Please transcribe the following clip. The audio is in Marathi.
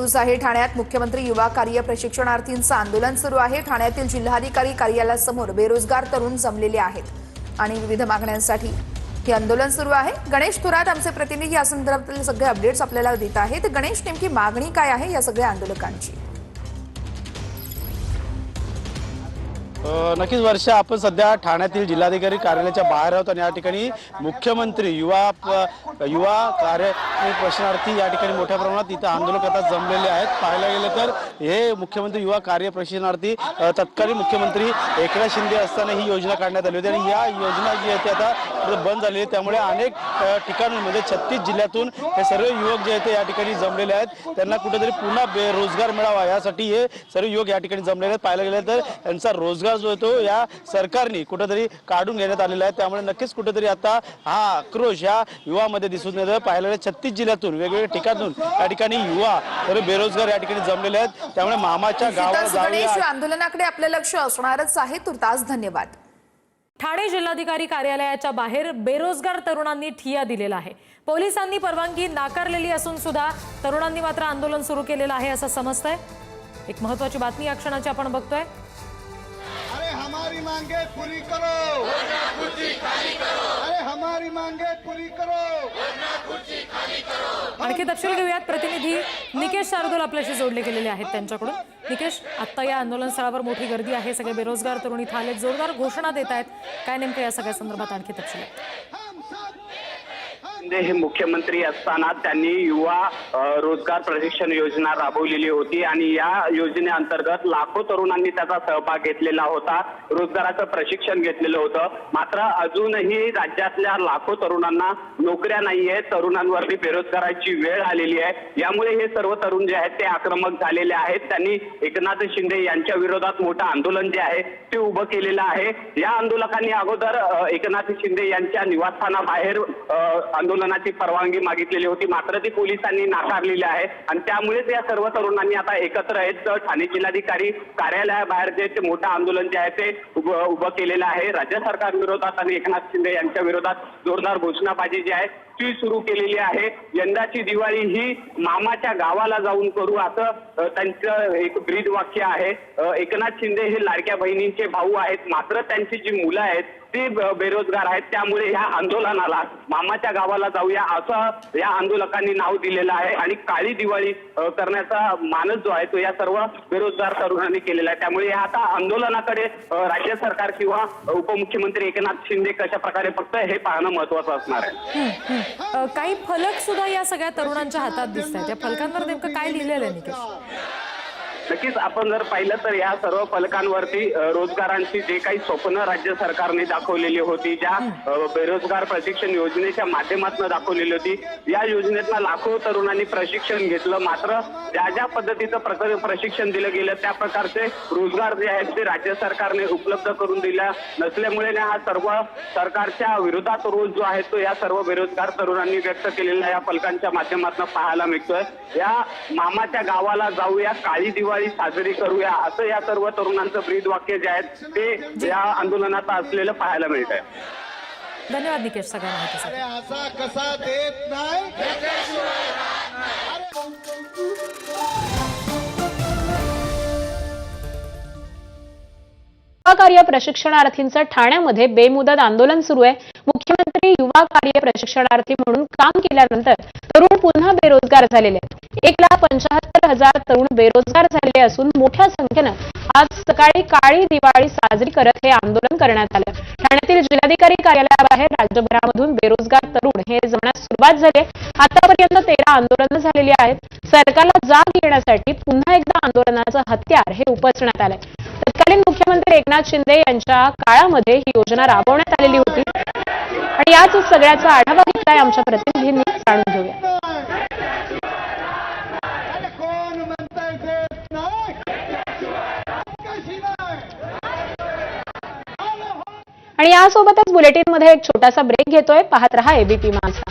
न्यूज आहे. ठाण्यात मुख्यमंत्री युवा कार्य प्रशिक्षणार्थींचं आंदोलन सुरू आहे. ठाण्यातील जिल्हाधिकारी कार्यालयासमोर बेरोजगार तरुण जमलेले आहेत. आणि विविध मागण्यांसाठी हे आंदोलन सुरू आहे. गणेश थोरात आमचे प्रतिनिधी या संदर्भातील सगळे अपडेट्स आपल्याला देत आहेत. गणेश नेमकी मागणी काय आहे या सगळ्या आंदोलकांची? नक्कीच वर्ष आपण सध्या ठाण्यातील जिल्हाधिकारी कार्यालयाच्या बाहेर आहोत आणि या ठिकाणी मुख्यमंत्री युवा प- युवा कार्य प्रशिक्षणार्थी या ठिकाणी मोठ्या प्रमाणात इथं आंदोलक करता जमलेले आहेत. पाहायला गेलं तर हे मुख्यमंत्री युवा कार्य प्रशिक्षणार्थी तत्कालीन मुख्यमंत्री एकनाथ शिंदे असताना ही योजना काढण्यात आली होती आणि या योजना जी आहे ती आता बंद झालेली आहे. त्यामुळे अनेक ठिकाणांमध्ये छत्तीस जिल्ह्यातून हे सर्व युवक जे आहेत ते या ठिकाणी जमलेले आहेत. त्यांना कुठेतरी पुन्हा बेरोजगार मिळावा यासाठी हे सर्व युवक या ठिकाणी जमलेले आहेत. पाहायला गेलं तर यांचा रोजगार जो आहे तो या सरकारने कुठेतरी काढून घेण्यात आलेला आहे. त्यामुळे नक्कीच कुठेतरी आता हा आक्रोश या युवामध्ये दिसून येतो पाहायला गेलं छत्तीस जिल्ह्यातून वेगवेगळ्या ठिकाणातून या ठिकाणी युवा सर्व बेरोजगार या ठिकाणी जमलेले आहेत. त्यामुळे मामाच्या गावाला आंदोलनाकडे आपलं लक्ष असणारच आहे. तुर्तास धन्यवाद. ठाणे जिल्हाधिकारी कार्यालयाच्या बाहेर बेरोजगार तरुणांनी ठिया दिलेला आहे. पोलिसांनी परवानगी नाकारलेली असून सुद्धा तरुणांनी मात्र आंदोलन सुरू केलेलं आहे असं समजतंय. एक महत्वाची बातमी या क्षणाची आपण बघतोय. अरे हमारी मांगे पूरी करो. अरे हमारी मांगे पूरी करो. आणखी तपशील घेऊयात. प्रतिनिधी निकेश शार्दूल आपल्याशी जोडले गेलेले आहेत त्यांच्याकडून. निकेश आता या आंदोलन स्थळावर मोठी गर्दी आहे. सगळे बेरोजगार तरुण इथं आले जोरदार घोषणा देत आहेत. काय नेमकं या सगळ्या संदर्भात आणखी तपशील आहेत? शिंदे हे मुख्यमंत्री असताना त्यांनी युवा रोजगार प्रशिक्षण योजना राबवलेली होती आणि या योजनेअंतर्गत लाखो तरुणांनी त्याचा सहभाग घेतलेला होता. रोजगाराचं प्रशिक्षण घेतलेलं होतं. मात्र अजूनही राज्यातल्या लाखो तरुणांना नोकऱ्या नाहीये तरुणांवरती बेरोजगाराची वेळ आलेली आहे. यामुळे हे सर्व तरुण जे आहेत ते आक्रमक झालेले आहेत. त्यांनी एकनाथ शिंदे यांच्या विरोधात मोठं आंदोलन जे आहे ते उभं केलेलं आहे. या आंदोलकांनी अगोदर एकनाथ शिंदे यांच्या निवासस्थानाबाहेर आंदोलनाची परवानगी मागितलेली होती. मात्र ती पोलिसांनी नाकारलेली आहे. आणि त्यामुळेच या सर्व तरुणांनी आता एकत्र आहेत. ठाणे जिल्हाधिकारी कार्यालयाबाहेर जे मोठं आंदोलन जे आहे ते उभं उभं केलेलं आहे. राज्य सरकार विरोधात आणि एकनाथ शिंदे यांच्या विरोधात जोरदार घोषणाबाजी जी आहे ती सुरू केलेली आहे यंदाची दिवाळी ही मामाच्या गावाला जाऊन करू असं त्यांचं एक ब्रीद वाक्य आहे. एकनाथ शिंदे हे लाडक्या बहिणींचे भाऊ आहेत. मात्र त्यांची जी मुलं आहेत ती बेरोजगार आहेत. त्यामुळे ह्या आंदोलनाला मामाच्या गावाला जाऊया असं या आंदोलकांनी नाव दिलेलं आहे. आणि काळी दिवाळी करण्याचा मानस जो आहे तो या सर्व बेरोजगार तरुणांनी केलेला आहे. त्यामुळे आता आंदोलनाकडे राज्य सरकार किंवा उपमुख्यमंत्री एकनाथ शिंदे कशा प्रकारे फक्त हे पाहणं महत्वाचं असणार आहे. काही फलक सुद्धा या सगळ्या तरुणांच्या हातात दिसत आहेत या फलकांवर नेमकं काय लिहिलेलं आहे निकेश? नक्कीच आपण जर पाहिलं तर या सर्व फलकांवरती रोजगारांची जे काही स्वप्न राज्य सरकारने दाखवलेली होती ज्या बेरोजगार प्रशिक्षण योजनेच्या माध्यमातून दाखवलेली होती या योजनेतनं लाखो तरुणांनी प्रशिक्षण घेतलं. मात्र ज्या ज्या पद्धतीचं प्रक- प्रशिक्षण दिलं गेलं त्या प्रकारचे रोजगार जे आहेत ते राज्य सरकारने उपलब्ध करून दिल्या नसल्यामुळे हा सर्व सरकारच्या विरोधात रोज जो आहे तो या सर्व बेरोजगार तरुणांनी व्यक्त केलेला या फलकांच्या माध्यमातून पाहायला मिळतोय. या मामाच्या गावाला जाऊया काळी दिवाळी साजरी करूया असं या सर्व तरुणांचं ब्रीद वाक्य जे आहेत ते या आंदोलनात असलेलं पाहायला मिळत आहे धन्यवाद निकेश सगळ्या माहितीसाठी अरे असा कसा देत नाही? कार्य प्रशिक्षणार्थींचं ठाण्यामध्ये बेमुदत आंदोलन सुरू आहे. मुख्यमंत्री युवा कार्य प्रशिक्षणार्थी म्हणून काम केल्यानंतर तरुण पुन्हा बेरोजगार झालेले आहेत. एक लाख पंचाहत्तर हजार तरुण बेरोजगार झालेले असून मोठ्या संख्येनं आज सकाळी काळी दिवाळी साजरी करत हे आंदोलन करण्यात आलं. ठाण्यातील जिल्हाधिकारी कार्यालयाबाहेर राज्यभरामधून बेरोजगार तरुण हे जमण्यास सुरुवात झाली आतापर्यंत तेरा आंदोलनं झालेली आहेत. सरकारला जाग येण्यासाठी पुन्हा एकदा आंदोलनाचं हत्यार हे उपसण्यात आलंय. तत्कालीन मुख्यमंत्री एकनाथ शिंदे यांच्या काळामध्ये ही योजना राबवण्यात आलेली होती. आणि याच सगळ्याचा आढावा घेतलाय आमच्या प्रतिनिधींनी. जाणून घेऊया. आणि यासोबतच बुलेटिनमध्ये एक छोटासा ब्रेक घेतोय. पाहत रहा एबीपी माझा